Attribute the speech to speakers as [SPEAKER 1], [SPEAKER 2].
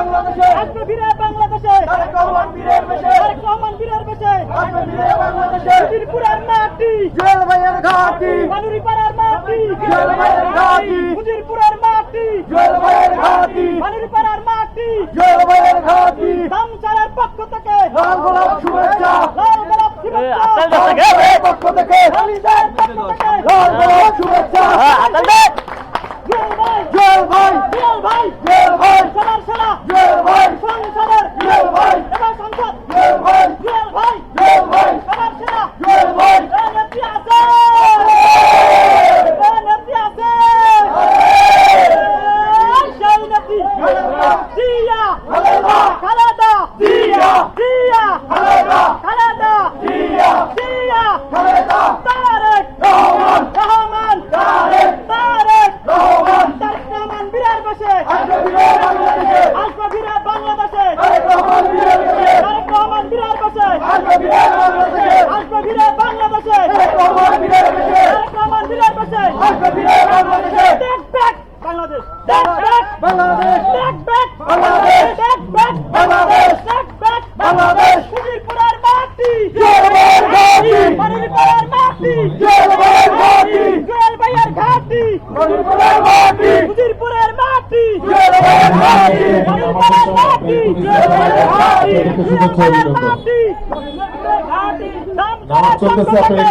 [SPEAKER 1] বাংলাদেশে। আসবে ফিরে বাংলাদেশে। তারেক রহমান বীরের বেশে তারেক রহমান বীরের বেশে আসবে ফিরে বাংলাদেশে। মিরপুরের মাটি। জেল ভাইয়ের ঘাটি। মানুরিপাড়ার মাটি। জেল ভাইয়ের ঘাটি। মুজিরপুরের মাটি। জেল ভাইয়ের ঘাটি। মানুরিপাড়ার মাটি। জেল ভাইয়ের ঘাটি। দামসারের পক্ষ থেকে। লাল গোলাপ শুভেচ্ছা। লাল গোলাপ শুভেচ্ছা। আপনাদের পক্ষ থেকে। হালিদের পক্ষ থেকে। লাল গোলাপ শুভেচ্ছা। আপনাদের জেল ভাই। জেল ভাই। জেল ভাই। বাংলাদেশে তারেক রহমান বিজয় বাংলাদেশে তারেক রহমান বিরাট বসে আসবে বিজয় বাংলাদেশে take back Bangladesh take back Bangladesh take back Bangladesh take back Bangladesh take back Bangladesh সুজিরপুরের মাটি জুয়েল ভাইয়ের ঘাটি
[SPEAKER 2] নামাজ চলতেছে আপনারা